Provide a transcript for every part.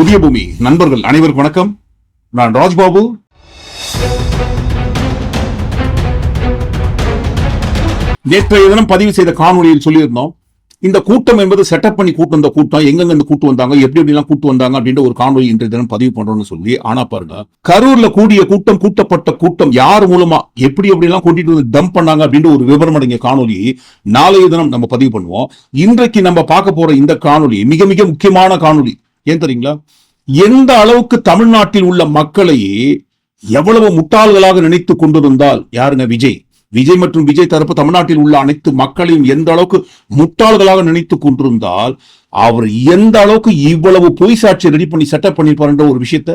புதிய பூமி. நண்பர்கள் அனைவருக்கும் வணக்கம். நான் ராஜ்பாபு. நேற்றைய தினம் பதிவு செய்த காணொலியில் சொல்லியிருந்தோம். இந்த கூட்டம் என்பது செட்டப் பண்ணி கூட்டு வந்த கூட்டம். எங்கெங்க இந்த கூட்டு வந்தாங்க? எப்படி எப்படி எல்லாம் கூட்டு வந்தாங்க? அப்படின்ற ஒரு காணொலி இன்றைய தினம் பதிவு பண்றோம்னு சொல்லி ஆனா பாருங்க கரூர்ல கூடிய கூட்டம் கூட்டப்பட்ட கூட்டம் யார் மூலமா எப்படி எப்படி எல்லாம் கூட்டிட்டு வந்து டம்ப் பண்ணாங்க அப்படின்ற ஒரு விவரம் அடங்கிய காணொலி நாளைய தினம் நம்ம பதிவு பண்ணுவோம். இன்றைக்கு நம்ம பார்க்க போற இந்த காணொலி மிக மிக முக்கியமான காணொலி ஏன் தெரியுங்களா? எந்த அளவுக்கு தமிழ்நாட்டில் உள்ள மக்களை எவ்வளவு முட்டாள்களாக நினைத்து கொண்டிருந்தால் யாருங்க விஜய்? விஜய் மற்றும் விஜய் தரப்பு தமிழ்நாட்டில் உள்ள அனைத்து மக்களையும் எந்த அளவுக்கு முட்டாள்களாக நினைத்து கொண்டிருந்தால் அவர் எந்த அளவுக்கு இவ்வளவு பொய் சாட்சி ரெடி பண்ணி செட்டப் பண்ணிருப்பாருன்ற ஒரு விஷயத்தை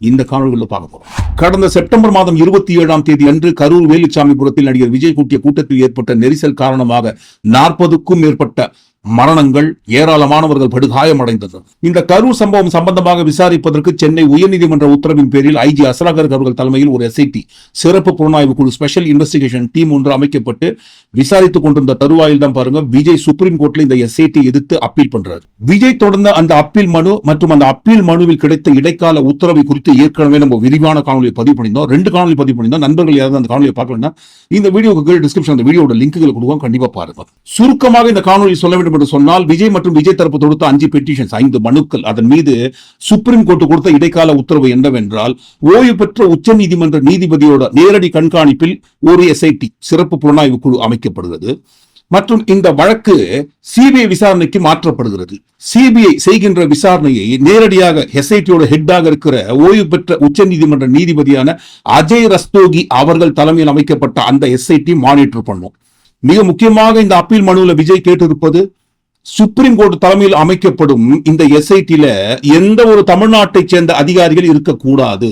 இந்த காணொலிகளில் பார்க்க போறோம். கடந்த செப்டம்பர் மாதம் இருபத்தி ஏழாம் தேதி அன்று கரூர் வேலுச்சாமிபுரத்தில் நடிகர் விஜய் கூட்டிய கூட்டத்தில் ஏற்பட்ட நெரிசல் காரணமாக நாற்பதுக்கும் மேற்பட்ட மரணங்கள் ஏராளமானவர்கள் படுகாயமடைந்தனர். இந்த கரூர் சம்பவம் சம்பந்தமாக விசாரிப்பதற்கு சென்னை உயர்நீதிமன்ற உத்தரவின் பேரில் ஐஜி அசலாகர் அவர்கள் தலைமையில் ஒரு எஸ்ஐடி சிறப்பு புலனாய்வு குழு ஸ்பெஷல் இன்வெஸ்டிகேஷன் டீம் ஒன்று அமைக்கப்பட்டு விசாரித்துக் கொண்டிருந்த தருவாயில் தான் பாருங்க விஜய் சுப்ரீம் கோர்ட்ல இந்த எஸ்ஐடி எதிர்த்து அப்பீல் பண்றாரு. விஜய் தொடர்ந்த அந்த அப்பீல் மனு மற்றும் அந்த அப்பீல் மனுவில் கிடைத்த இடைக்கால உத்தரவை குறித்து ஏற்கனவே நம்ம விரிவான காணொலியை பதிவு பண்ணியிருந்தோம். ரெண்டு காணொலி பதிவு பண்ணியிருந்தோம். நண்பர்கள் யாராவது அந்த காணொலியை பார்க்கலன்னா இந்த வீடியோக்கு கீழே டிஸ்கிரிப்ஷன் அந்த வீடியோட லிங்க்குகள் கொடுக்கும் கண்டிப்பா பாருங்க. சுருக்கமாக இந்த காணொலி சொல்ல வேண்டும் என்று சொன்னால் விஜய் மற்றும் விஜய் தரப்பு தொடுத்த அஞ்சு பெட்டிஷன்ஸ் ஐந்து மனுக்கள் அதன் மீது சுப்ரீம் கோர்ட் கொடுத்த இடைக்கால உத்தரவு என்னவென்றால் ஓய்வு பெற்ற உச்ச நீதிமன்ற நீதிபதியோட நேரடி கண்காணிப்பில் ஒரு எஸ்ஐடி சிறப்பு புலனாய்வு குழு அமைக்கப்படுகிறது. மற்றும் இந்த வழக்கு சிபிஐ விசாரணைக்கு மாற்றப்படுகிறது. சிபிஐ செய்கின்ற விசாரணையை நேரடியாக எஸ்ஐடியோட ஹெட்டாக இருக்கிற ஓய்வு பெற்ற உச்ச நீதிமன்ற நீதிபதியான அஜய் ரஸ்தோகி அவர்கள் தலைமையில் அமைக்கப்பட்ட அந்த எஸ்ஐடி மானிட்டர் பண்ணும். மிக முக்கியமாக இந்த அப்பீல் மனுவில் விஜய் கேட்டிருப்பது சுப்ரீம் கோர்ட் தலைமையில் அமைக்கப்படும் இந்த எஸ்ஐடியில எந்த ஒரு தமிழ்நாட்டை சேர்ந்த அதிகாரிகள் இருக்கக்கூடாது.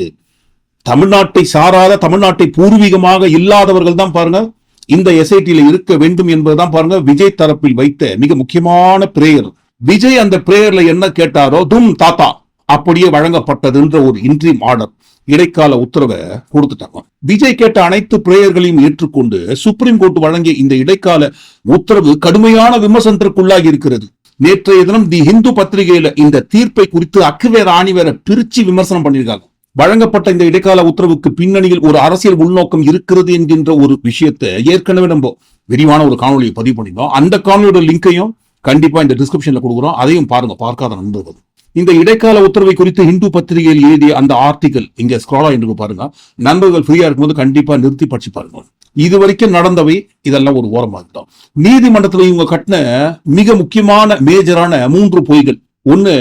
தமிழ்நாட்டை சாராத தமிழ்நாட்டை பூர்வீகமாக இல்லாதவர்கள் தான் பாருங்க இந்த எஸ்ஐடியில இருக்க வேண்டும் என்பதுதான் பாருங்க விஜய் தரப்பில் வைத்த மிக முக்கியமான பிரேயர் விஜய் அந்த பிரேயர்ல என்ன கேட்டாரோ தும் தாத்தா அப்படியே வழங்கப்பட்டதுன்ற ஒரு இன்ட்ரீம் ஆர்டர் இடைக்கால உத்தரவை கொடுத்துட்டாங்க. விஜய் கேட்ட அனைத்து பிரேயர்களையும் ஏற்றுக்கொண்டு சுப்ரீம் கோர்ட் வழங்கிய இந்த இடைக்கால உத்தரவு கடுமையான விமர்சனத்திற்குள்ளாகி இருக்கிறது. நேற்றைய தினம் தி ஹிந்து பத்திரிகையில இந்த தீர்ப்பை குறித்து அக்குவேர ஆணிவேர பிரிச்சு விமர்சனம் பண்ணியிருக்காங்க. வழங்கப்பட்ட இந்த இடைக்கால உத்தரவுக்கு பின்னணியில் ஒரு அரசியல் உள்நோக்கம் இருக்கிறது என்கின்ற ஒரு விஷயத்தை ஏற்கனவே நம்ம விரிவான ஒரு காணொலியை பதிவு பண்ணியிருந்தோம். அந்த காணொலியோட லிங்கையும் கண்டிப்பா இந்த டிஸ்கிரிப்ஷன்ல கொடுக்குறோம். அதையும் பாருங்க பார்க்காத நண்பர்கள். இந்த இடைக்கால உத்தரவை குறித்து ஹிந்து பத்திரிகையில் எழுதிய அந்த ஆர்டிகல் இங்க ஸ்க்ராலா என்று பாருங்க. நண்பர்கள் ஃப்ரீயா இருக்கும்போது கண்டிப்பா நிறுத்தி படிச்சு பாருங்க. இது வரைக்கும் நடந்தவை இதெல்லாம் ஒரு ஓரமா இருக்கட்டும் நீதிமன்றத்துல இவங்க கட்டின மிக முக்கியமான மேஜரான மூன்று பொய்கள். ஒண்ணு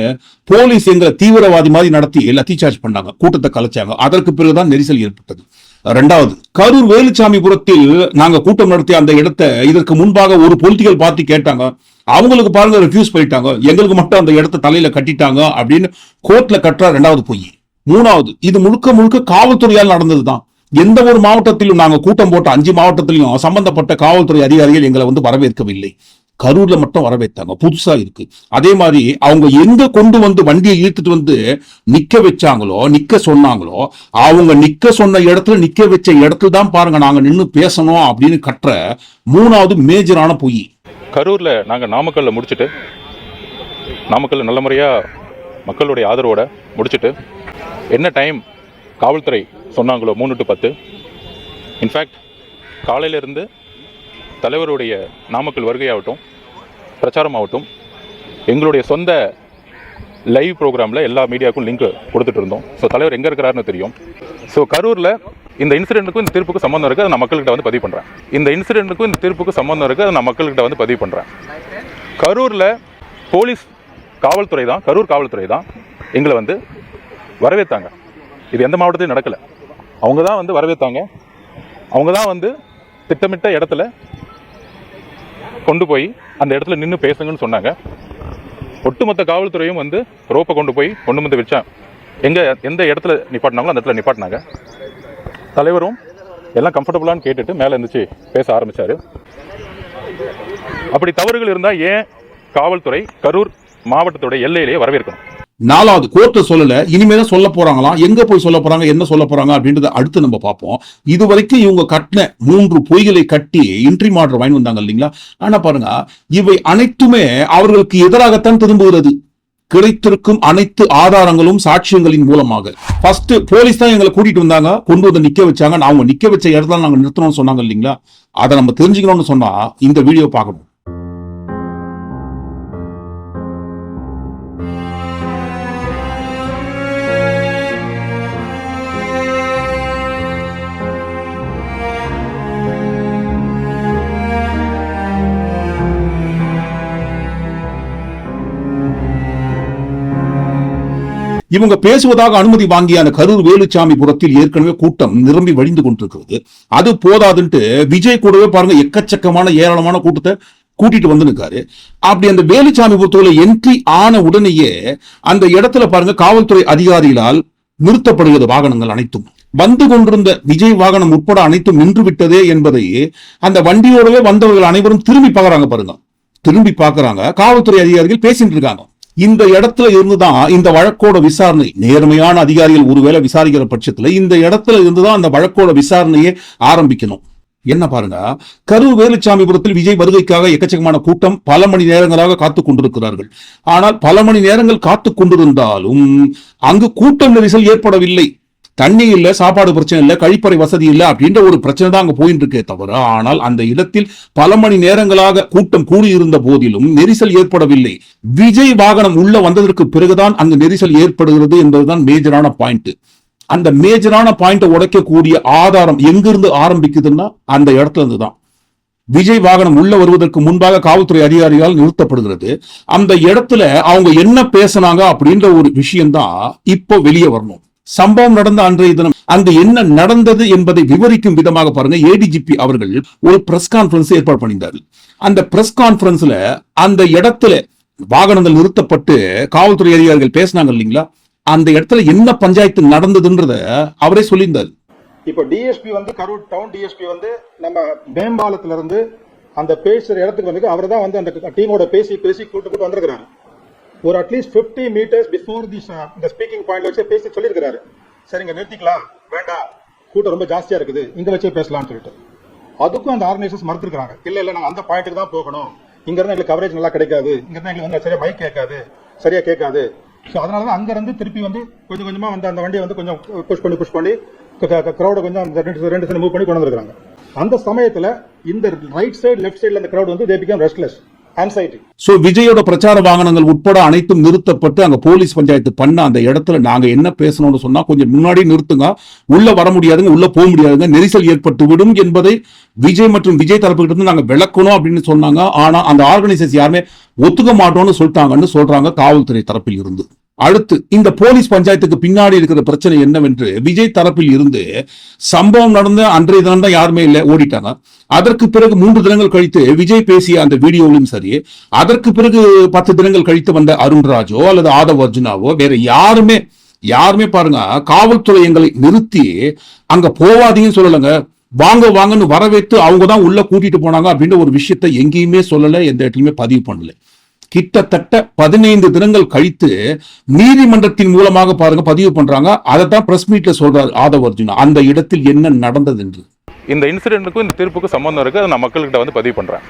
போலீஸ் எங்களை தீவிரவாதி மாதிரி நடத்தி எல்லாத்தையும் சார்ஜ் பண்ணாங்க கூட்டத்தை கலைச்சாங்க. அதற்கு பிறகுதான் நெரிசல் ஏற்பட்டது. ரெண்டாவது கரூர் வேலுச்சாமிபுரத்தில் நாங்க கூட்டம் நடத்திய அந்த இடத்தை இதற்கு முன்பாக ஒரு பொலிட்டிக்கல் பார்ட்டி கேட்டாங்க. அவங்களுக்கு பாருங்க ரெஃப்யூஸ் பண்ணிட்டாங்க. எங்களுக்கு மட்டும் அந்த இடத்த தலையில கட்டிட்டாங்க அப்படின்னு கோர்ட்ல கட்டுற ரெண்டாவது பொய். மூணாவது இது முழுக்க முழுக்க காவல்துறையால் நடந்ததுதான். எந்த ஒரு மாவட்டத்திலும் நாங்க கூட்டம் போட்ட அஞ்சு மாவட்டத்திலும் சம்பந்தப்பட்ட காவல்துறை அதிகாரிகள் எங்களை வந்து வரவேற்கவில்லை. கரூர்ல மட்டும் வரவேற்றாங்க. புதுசா இருக்கு. அதே மாதிரி அவங்க எங்க கொண்டு வந்து வண்டியை இழுத்துட்டு வந்து நிக்க வச்சாங்களோ நிக்க சொன்னாங்களோ அவங்க நிக்க சொன்ன இடத்துல நிக்க வச்ச இடத்துல தான் பாருங்க நாங்க நின்னு பேசணும் அப்படின்னு கட்டுற மூணாவது மேஜரான பொய். கரூரில் நாங்கள் நாமக்கல்லில் முடிச்சுட்டு நாமக்கல்ல நல்ல முறையாக மக்களுடைய ஆதரவோட முடிச்சுட்டு என்ன டைம் காவல்துறை சொன்னாங்களோ மூணு டு பத்து. இன்ஃபேக்ட் காலையிலேருந்து தலைவருடைய நாமக்கல் வருகையாகட்டும் பிரச்சாரமாகட்டும் எங்களுடைய சொந்த லைவ் ப்ரோக்ராமில் எல்லா மீடியாவுக்கும் லிங்க் கொடுத்துட்டு இருந்தோம். ஸோ தலைவர் எங்கே இருக்கிறாருன்னு தெரியும். ஸோ கரூரில் இந்த இன்சிடென்ட்டுக்கும் இந்த தீர்ப்புக்கு சம்மந்தம் இருக்குது அதை நான் மக்கள்கிட்ட வந்து பதிவு பண்ணுறேன் இந்த இன்சிடென்ட்டுக்கும் இந்த தீர்ப்புக்கு சம்மந்தம் இருக்குது அதை நான் மக்கள்கிட்ட வந்து பதிவு பண்ணுறேன் கரூரில் போலீஸ் காவல்துறை தான் கரூர் காவல்துறை தான் எங்களை வந்து வரவேற்றாங்க இது எந்த மாவட்டத்திலையும் நடக்கலை. அவங்க தான் வந்து வரவேற்றாங்க அவங்க தான் வந்து திட்டமிட்ட இடத்துல கொண்டு போய் அந்த இடத்துல நின்று பேசுங்கன்னு சொன்னாங்க. ஒட்டுமொத்த காவல்துறையும் வந்து ரோப்பை கொண்டு போய் கொண்டு வந்து வச்சேன் எங்கே எந்த இடத்துல நிப்பாட்டினாங்களோ அந்த இடத்துல நிப்பாட்டினாங்க. தலைவரும் எல்லாம் கம்ஃபர்டபுளான்னு கேட்டுட்டு மேலே இருந்துச்சு பேச ஆரம்பிச்சாரு. அப்படி தவறுகள் இருந்தால் ஏன் காவல்துறை கரூர் மாவட்டத்தோட எல்லையிலேயே வரவேற்கணும்? நாலாவது கோர்ட்டு சொல்லல இனிமேதான் சொல்ல போறாங்களாம் எங்க போய் சொல்ல போறாங்க? என்ன சொல்ல போறாங்க? அப்படின்றத அடுத்து நம்ம பார்ப்போம். இது வரைக்கும் இவங்க கட்டின மூன்று பொய்களை கட்டி இன்ட்ரி மாடர் வாங்கி வந்தாங்க இல்லைங்களா? ஆனா பாருங்க இவை அனைத்துமே அவர்களுக்கு எதிராகத்தான் திரும்புகிறது. கிடைத்திருக்கும் அனைத்து ஆதாரங்களும் சாட்சியங்களின் மூலமாக. ஃபர்ஸ்ட் போலீஸ் தான் எங்களை கூட்டிட்டு வந்தாங்க. கொண்டு வந்து நிக்க வச்சாங்க. நான் அவங்க நிக்க வச்ச இடத்துல நாங்க நிறுத்தணும்னு சொன்னாங்க இல்லைங்களா? அதை நம்ம தெரிஞ்சுக்கணும்னு சொன்னா இந்த வீடியோ பார்க்கணும். இவங்க பேசுவதாக அனுமதி வாங்கிய அந்த கரூர் வேலுச்சாமிபுரத்தில் ஏற்கனவே கூட்டம் நிரம்பி வழிந்து கொண்டிருக்கிறது. அது போதாதுன்ட்டு விஜய் கூடவே பாருங்க எக்கச்சக்கமான ஏராளமான கூட்டத்தை கூட்டிட்டு வந்துருக்காரு அப்படி அந்த வேலுச்சாமி வேலுச்சாமிபுரத்துல என்ட்ரி ஆன உடனேயே அந்த இடத்துல பாருங்க காவல்துறை அதிகாரிகளால் நிறுத்தப்படுகிறது வாகனங்கள் அனைத்தும். வந்து கொண்டிருந்த விஜய் வாகனம் உட்பட அனைத்தும் நின்று விட்டதே என்பதை அந்த வண்டியோடவே வந்தவர்கள் அனைவரும் திரும்பி பார்க்கறாங்க பாருங்க. திரும்பி பார்க்கறாங்க. காவல்துறை அதிகாரிகள் பேசிட்டு இருக்காங்க. இந்த இடத்துல இருந்துதான் இந்த வழக்கோட விசாரணை. நேர்மையான அதிகாரிகள் ஒருவேளை விசாரிக்கிற பட்சத்துல இந்த இடத்துல இருந்துதான் அந்த வழக்கோட விசாரணையே ஆரம்பிக்கணும். என்ன பாருங்க கரூர் வேலுச்சாமிபுரத்தில் விஜய் வருகைக்காக எக்கச்சக்கமான கூட்டம் பல மணி நேரங்களாக காத்துக் கொண்டிருக்கிறார்கள். ஆனால் பல மணி நேரங்கள் காத்து கொண்டிருந்தாலும் அங்கு கூட்டம் நெரிசல் ஏற்படவில்லை. தண்ணி இல்ல சாப்பாடு பிரச்சனை இல்ல கழிப்பறை வசதி இல்ல அப்படின்ற ஒரு பிரச்சனை தான் அங்க போயிட்டு இருக்கே தவிர ஆனால் அந்த இடத்தில் பல மணி நேரங்களாக கூட்டம் கூடியிருந்த போதிலும் நெரிசல் ஏற்படவில்லை. விஜய் வாகனம் உள்ள வந்ததற்கு பிறகுதான் அங்கு நெரிசல் ஏற்படுகிறது என்பதுதான் மேஜரான பாயிண்ட் அந்த மேஜரான பாயிண்ட உடைக்கக்கூடிய ஆதாரம் எங்கிருந்து ஆரம்பிக்குதுன்னா அந்த இடத்துல இருந்து தான் விஜய் வாகனம் உள்ள வருவதற்கு முன்பாக காவல்துறை அதிகாரிகளால் நிறுத்தப்படுகிறது. அந்த இடத்துல அவங்க என்ன பேசுனாங்க அப்படின்ற ஒரு விஷயம்தான் இப்போ வெளியே வரணும். சம்பவம் நடந்த அன்றைய தினம் அங்கு என்ன நடந்தது என்பதை விவரிக்கும் விதமாக பாருங்க. ஏடிஜிபி அவர்கள் ஒரு பிரஸ் கான்பரன்ஸ் ஏற்பாடு பண்ணியிருந்தார். அந்த பிரஸ் கான்பரன்ஸ்ல அந்த இடத்துல வாகனங்கள் நிறுத்தப்பட்டு காவல்துறை அதிகாரிகள் பேசினாங்க இல்லைங்களா? அந்த இடத்துல என்ன பஞ்சாயத்து நடந்ததுன்றத அவரே சொல்லியிருந்தார். இப்போ டிஎஸ்பி வந்து கரூர் டவுன் டிஎஸ்பி வந்து நம்ம மேம்பாலத்துல இருந்து அந்த பேசுற இடத்துக்கு வந்து அவர் தான் வந்து அந்த டீமோட பேசி பேசி கூட்டு கூட்டு வந்திருக்கிறாரு. ஒரு அட்லீஸ்ட் 50 மீட்டர்ஸ் பிஃபோர் தி இந்த ஸ்பீக்கிங் பாயிண்ட் வச்சு பேசி சொல்லியிருக்கிறாரு. சரிங்க நிறுத்திக்கலாம். வேண்டாம் கூட்டம் ரொம்ப ஜாஸ்தியா இருக்குது. இங்க வச்சே பேசலாம்னு சொல்லிட்டு. அதுக்கும் அந்த ஆர்கனைசர்ஸ் மறுத்துருக்காங்க இல்ல இல்ல நாங்க அந்த பாயிண்ட்டுக்கு தான் போகணும். இங்க இருந்து எங்களுக்கு கவரேஜ் நல்லா கிடைக்காது. இங்க இருந்து எங்களுக்கு வந்து சரியா மைக் கேட்காது. சரியா கேட்காது. ஸோ அதனால தான் அங்க இருந்து திருப்பி வந்து கொஞ்சம் கொஞ்சமா வந்து அந்த வண்டியை வந்து கொஞ்சம் புஷ் பண்ணி புஷ் பண்ணி க்ரௌடை கொஞ்சம் அந்த ரெண்டு ரெண்டு மூவ் பண்ணி கொண்டு வந்துருக்காங்க அந்த சமயத்துல இந்த ரைட் சைடு லெஃப்ட் சைடுல அந்த crowd வந்து தே பிகம் ரெஸ்ட்லெஸ் சோ விஜயோட பிரச்சார வாகனங்கள் உட்பட அனைத்தும் நிறுத்தப்பட்டு அங்க போலீஸ் பஞ்சாயத்து பண்ண அந்த இடத்துல நாங்க என்ன பேசணும்னு சொன்னா கொஞ்சம் முன்னாடி நிறுத்துங்க. உள்ள வர முடியாதுங்க உள்ள போக முடியாதுங்க. நெரிசல் ஏற்பட்டு விடும் என்பதை விஜய் மற்றும் விஜய் தரப்புகிட்ட இருந்து நாங்க விளக்கணும் அப்படின்னு சொன்னாங்க. ஆனா அந்த ஆர்கனைசேஷன் யாருமே ஒத்துக்க மாட்டோம்னு சொல்லிட்டாங்கன்னு சொல்றாங்க காவல்துறை தரப்பில் இருந்து அடுத்து இந்த போலீஸ் பஞ்சாயத்துக்கு பின்னாடி இருக்கிற பிரச்சனை என்னவென்று விஜய் தரப்பில் இருந்து சம்பவம் நடந்த அன்றைய தினம் தான் யாருமே இல்லை ஓடிட்டாங்க. அதற்கு பிறகு மூன்று தினங்கள் கழித்து விஜய் பேசிய அந்த வீடியோவிலும் சரி அதற்கு பிறகு பத்து தினங்கள் கழித்து வந்த அருண்ராஜோ அல்லது ஆதவ் அர்ஜுனாவோ வேற யாருமே யாருமே பாருங்க காவல்துறை எங்களை நிறுத்தி அங்க போவாதீங்கன்னு சொல்லலைங்க. வாங்க வாங்கன்னு வரவேற்று அவங்க தான் உள்ள கூட்டிட்டு போனாங்க அப்படின்ற ஒரு விஷயத்தை எங்கேயுமே சொல்லலை எந்த இடத்துலையுமே பதிவு பண்ணல. கிட்டத்தட்ட பதினைந்து தினங்கள் கழித்து நீதிமன்றத்தின் மூலமாக பாருங்க பதிவு பண்றாங்க. அதை தான் பிரஸ் மீட்ல சொல்றாரு ஆதவ் அர்ஜுனா. அந்த இடத்தில் என்ன நடந்தது என்று. இந்த இன்சிடென்ட்டுக்கும் இந்த தீர்ப்புக்கும் சம்மந்தம் இருக்கு. அதை நான் மக்கள்கிட்ட வந்து பதிவு பண்றேன்.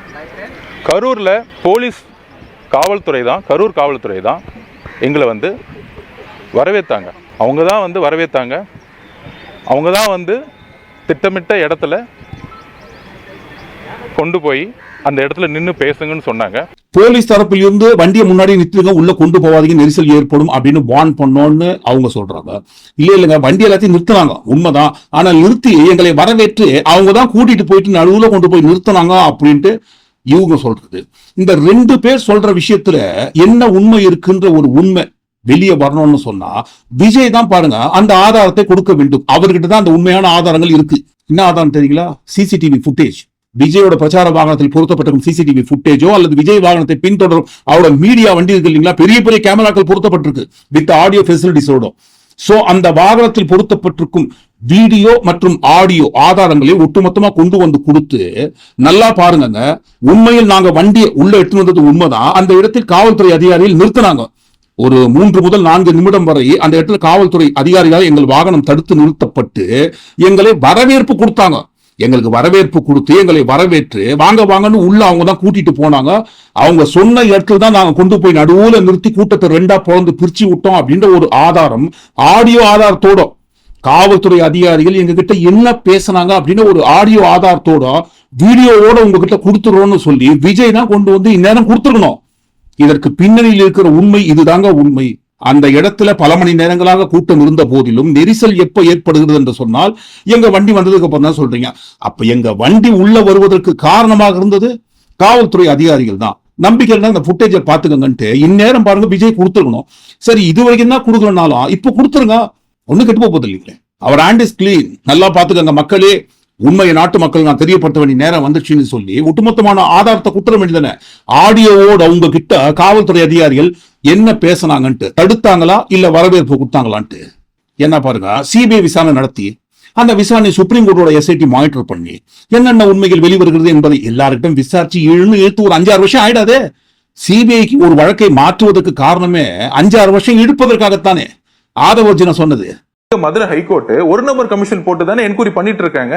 கரூர்ல போலீஸ் காவல்துறை தான் கரூர் காவல்துறை தான் எங்களை வந்து வரவேற்றாங்க அவங்க தான் வந்து வரவேற்றாங்க அவங்க தான் வந்து திட்டமிட்ட இடத்துல கொண்டு போய் அந்த இடத்துல நின்று பேசுங்கன்னு சொன்னாங்க. போலீஸ் தரப்பில் இருந்து வண்டியை முன்னாடி நிறுத்துங்க உள்ள கொண்டு போவாதீங்க நெரிசல் ஏற்படும் அப்படின்னு வார்ன் பண்ணோம்னு அவங்க சொல்றாங்க. இல்ல இல்லைங்க வண்டி எல்லாத்தையும் நிறுத்தினாங்க. உண்மைதான். ஆனா நிறுத்தி எங்களை வரவேற்று அவங்க தான் கூட்டிட்டு போயிட்டு நடுவுல கொண்டு போய் நிறுத்தினாங்க அப்படின்ட்டு இவங்க சொல்றது. இந்த ரெண்டு பேர் சொல்ற விஷயத்துல என்ன உண்மை இருக்குன்ற ஒரு உண்மை வெளியே வரணும்னு சொன்னா விஜய் தான் பாருங்க அந்த ஆதாரத்தை கொடுக்க வேண்டும். அவர்கிட்ட தான் அந்த உண்மையான ஆதாரங்கள் இருக்கு. என்ன ஆதாரம் தெரியுங்களா? சிசிடிவி ஃபுட்டேஜ் விஜயோட பிரச்சார வாகனத்தில் பொருத்தப்பட்டிருக்கும் சிசிடிவி ஃபுட்டேஜோ அல்லது விஜய் வாகனத்தை பின்தொடரும் அவரோட மீடியா வண்டி இருக்கு இல்லைங்களா? பெரிய பெரிய கேமராக்கள் பொருத்தப்பட்டிருக்கு வித் ஆடியோ ஃபெசிலிட்டிஸோட சோ அந்த வாகனத்தில் பொருத்தப்பட்டிருக்கும் வீடியோ மற்றும் ஆடியோ ஆதாரங்களை ஒட்டுமொத்தமா கொண்டு வந்து கொடுத்து நல்லா பாருங்க உண்மையில் நாங்க வண்டியை உள்ள எடுத்துன்னு வந்தது உண்மைதான். அந்த இடத்தில் காவல்துறை அதிகாரிகள் நிறுத்தினாங்க. ஒரு மூன்று முதல் நான்கு நிமிடம் வரை அந்த இடத்துல காவல்துறை அதிகாரிகளால் எங்கள் வாகனம் தடுத்து நிறுத்தப்பட்டு எங்களை வரவேற்பு கொடுத்தாங்க. எங்களுக்கு வரவேற்பு கொடுத்து எங்களை வரவேற்று வாங்க வாங்கன்னு உள்ள அவங்க தான் கூட்டிட்டு போனாங்க. அவங்க சொன்ன இடத்துல தான் நாங்கள் கொண்டு போய் நடுவில் நிறுத்தி கூட்டத்தை ரெண்டா பிறந்து பிரிச்சு விட்டோம் அப்படின்ற ஒரு ஆதாரம் ஆடியோ ஆதாரத்தோட காவல்துறை அதிகாரிகள் எங்ககிட்ட என்ன பேசுனாங்க அப்படின்னு ஒரு ஆடியோ ஆதாரத்தோட வீடியோவோட உங்ககிட்ட கொடுத்துருவோம்னு சொல்லி விஜய் தான் கொண்டு வந்து இந்நேரம் கொடுத்துருக்கணும். இதற்கு பின்னணியில் இருக்கிற உண்மை இதுதாங்க உண்மை. அந்த இடத்துல பல மணி நேரங்களாக கூட்டம் இருந்த போதிலும் நெரிசல் எப்ப ஏற்படுகிறது என்று சொன்னால் எங்க வண்டி வந்ததுக்கு அப்புறம் தான் சொல்றீங்க. அப்ப எங்க வண்டி உள்ள வருவதற்கு காரணமாக இருந்தது? காவல்துறை அதிகாரிகள் தான். நம்பிக்கை அந்த இந்த ஃபுட்டேஜை பாத்துக்கங்கன்ட்டு இந்நேரம் பாருங்க விஜய் கொடுத்துருக்கணும். சரி இது வரைக்கும் தான் கொடுக்கலனாலும் இப்ப கொடுத்துருங்க. ஒண்ணு கெட்டு போகுது இல்லைங்களே. அவர் ஹேண்ட் இஸ் கிளீன் நல்லா பாத்துக்கங்க மக்களே. உண்மையை நாட்டு மக்கள் நான் தெரியப்படுத்த வேண்டிய நேரம் வந்துச்சுன்னு சொல்லி ஒட்டுமொத்தமான ஆதாரத்தை குத்துற வேண்டியதானே? ஆடியோவோட அவங்க கிட்ட காவல்துறை அதிகாரிகள் என்ன பேசுனாங்கன்ட்டு தடுத்தாங்களா இல்ல வரவேற்பு கொடுத்தாங்களான்ட்டு? என்ன பாருங்க சிபிஐ விசாரணை நடத்தி அந்த விசாரணை சுப்ரீம் கோர்ட்டோட எஸ்ஐடி மானிட்டர் பண்ணி என்னென்ன உண்மைகள் வெளிவருகிறது என்பதை எல்லாருக்கிட்டும் விசாரிச்சு எழுந்து இழுத்து ஒரு அஞ்சாறு வருஷம் ஆயிடாதே? சிபிஐக்கு ஒரு வழக்கை மாற்றுவதற்கு காரணமே அஞ்சாறு வருஷம் இழுப்பதற்காகத்தானே? ஆதவர்ஜன சொன்னது. மதுரை ஹைகோர்ட் ஒரு நம்பர் கமிஷன் போட்டு தானே என்கொயரி பண்ணிட்டு இருக்காங்க.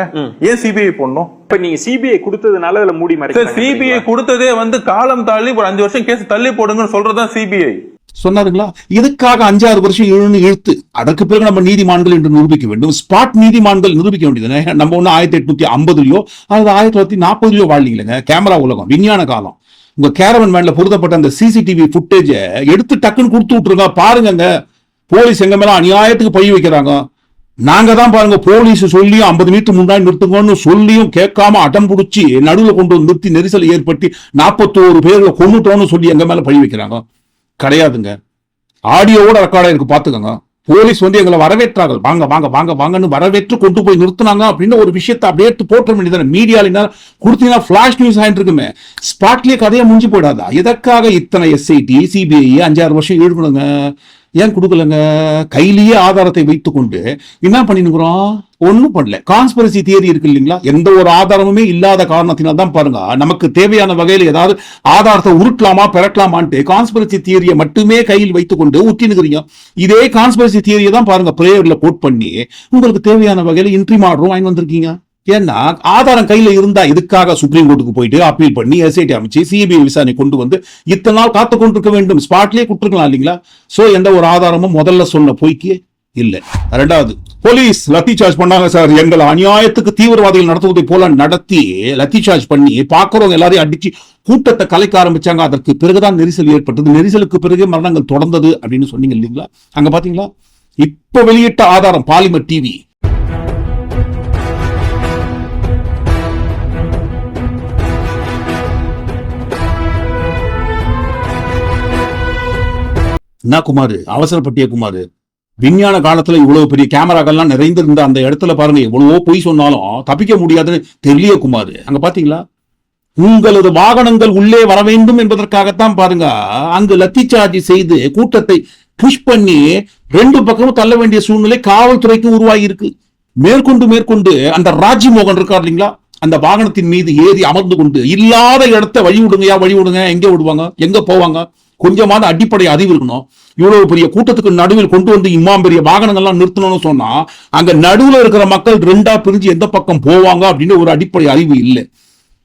ஏன் சிபிஐ போடணும்? இப்ப நீங்க சிபிஐ கொடுத்ததுனால அதுல மூடி மறைக்கிறாங்க சிபிஐ கொடுத்ததே வந்து காலம் தள்ளி ஒரு அஞ்சு வருஷம் கேஸ் தள்ளி போடுங்கன்னு சொல்றதுதான் சிபிஐ சொன்னாருங்களா? இதுக்காக அஞ்சாறு வருஷம் இழுன்னு இழுத்து அதற்கு பிறகு நம்ம நீதிமான்கள் என்று நிரூபிக்க வேண்டும். ஸ்பாட் நீதிமான்கள் நிரூபிக்க வேண்டியதுனே நம்ம ஒண்ணு ஆயிரத்தி எட்நூத்தி ஐம்பதுலயோ அல்லது ஆயிரத்தி தொள்ளாயிரத்தி நாற்பதுலயோ வாழ்லீங்களேங்க? கேமரா உலகம் விஞ்ஞான காலம். உங்க கேரவன் வேன்ல பொருத்தப்பட்ட அந்த சிசிடிவி ஃபுட்டேஜ எடுத்து டக்குன்னு கொடுத்து விட்டுருங்க. பாருங்கங்க. போலீஸ் எங்க மேல அநியாயத்துக்கு பழி வைக்கிறாங்க? நாங்க தான் பாருங்க போலீஸ் சொல்லியும் ஐம்பது மீட்டர் முன்னாடி நிறுத்துங்கன்னு சொல்லியும் கேட்காம அடம் பிடிச்சி நடுவில் கொண்டு வந்து நிறுத்தி நெரிசல் ஏற்பட்டு நாற்பத்தோரு பேர்ல கொண்டுட்டோம்னு சொல்லி எங்க மேல பழி வைக்கிறாங்க? கிடையாதுங்க. ஆடியோவோட ரெக்கார்டா இருக்கு பாத்துக்கோங்க போலீஸ் வந்து எங்களை வரவேற்றார்கள். வாங்க வாங்க வாங்க வாங்கன்னு வரவேற்று கொண்டு போய் நிறுத்தினாங்க அப்படின்னு ஒரு விஷயத்தை அப்படியே போட்ட வேண்டியதான மீடியால கொடுத்தீங்கன்னா ஃபிளாஷ் நியூஸ் ஆயிட்டு இருக்குமே ஸ்பாட்லயே முடிஞ்சு போயிடாதா? எதற்காக இத்தனை எஸ்ஐடி சிபிஐ அஞ்சாறு வருஷம் ஈடுபடுங்க? ஏன் கொடுக்கலங்க? கையிலேயே ஆதாரத்தை வைத்துக்கொண்டு என்ன பண்ணினுக்கிறோம் ஒன்றும் பண்ணல. கான்ஸ்பரசி தியரி இருக்கு இல்லைங்களா? எந்த ஒரு ஆதாரமுமே இல்லாத காரணத்தினால் தான் பாருங்க. நமக்கு தேவையான வகையில் ஏதாவது ஆதாரத்தை உருட்டலாமா பெறட்டலாமான்ட்டு கான்ஸ்பரசி தியரியை மட்டுமே கையில் வைத்துக்கொண்டு உற்றினுக்கிறீங்க இதே கான்ஸ்பரசி தியரியை தான் பாருங்க பிரேயர்ல கோட் பண்ணி உங்களுக்கு தேவையான வகையில் இன்ட்ரி மாடரும் வாங்கி வந்திருக்கீங்க. ஏன்னா ஆதாரம் கையில இருந்தா இதுக்காக சுப்ரீம் கோர்ட்டுக்கு போயிட்டு அப்பீல் பண்ணி எஸ்ஐடி அமைச்சு சிபிஐ விசாரணை கொண்டு வந்து இத்தனை நாள் காத்து கொண்டிருக்க வேண்டும். ஸ்பாட்லயே கொடுத்துருக்கலாம் இல்லைங்களா? சோ எந்த ஒரு ஆதாரமும் முதல்ல சொன்ன பொய்க்கு இல்ல. ரெண்டாவது போலீஸ் லத்தி சார்ஜ் பண்ணாங்க சார் எங்கள் அநியாயத்துக்கு தீவிரவாதிகள் நடத்துவதை போல நடத்தி லத்தி சார்ஜ் பண்ணி பாக்குறவங்க எல்லாரையும் அடிச்சு கூட்டத்தை கலைக்க ஆரம்பிச்சாங்க. அதற்கு பிறகுதான் நெரிசல் ஏற்பட்டது. நெரிசலுக்கு பிறகு மரணங்கள் தொடர்ந்தது அப்படின்னு சொன்னீங்க இல்லைங்களா? அங்க பாத்தீங்களா? இப்ப வெளியிட்ட ஆதாரம் பாலிமர் டிவி என்ன குமார்? அவசரப்பட்டிய குமார். விஞ்ஞான காலத்துல இவ்வளவு பெரிய கேமராக்கள்லாம் நிறைந்திருந்த அந்த இடத்துல பாருங்க எவ்வளவோ பொய் சொன்னாலும் தப்பிக்க முடியாதுன்னு தெரிய குமார். அங்க பாத்தீங்களா? உங்களது வாகனங்கள் உள்ளே வர வேண்டும் என்பதற்காகத்தான் பாருங்க அங்கு லத்திச்சார்ஜ் செய்து கூட்டத்தை புஷ் பண்ணி ரெண்டு பக்கமும் தள்ள வேண்டிய சூழ்நிலை காவல்துறைக்கு உருவாகி இருக்கு மேற்கொண்டு மேற்கொண்டு அந்த ராஜ்மோகன் இருக்கார் இல்லைங்களா? அந்த வாகனத்தின் மீது ஏறி அமர்ந்து கொண்டு இல்லாத இடத்த வழி விடுங்கயா வழி விடுங்க. எங்க விடுவாங்க? எங்க போவாங்க? கொஞ்சமான அடிப்படை அறிவு இருக்கணும். இவ்வளவு பெரிய கூட்டத்துக்கு நடுவில் கொண்டு வந்து இம்மாம் பெரிய வாகனங்கள்லாம் நிறுத்தணும்னு சொன்னா அங்க நடுவுல இருக்கிற மக்கள் ரெண்டா பிரிஞ்சு எந்த பக்கம் போவாங்க அப்படின்னு ஒரு அடிப்படை அறிவு இல்லை.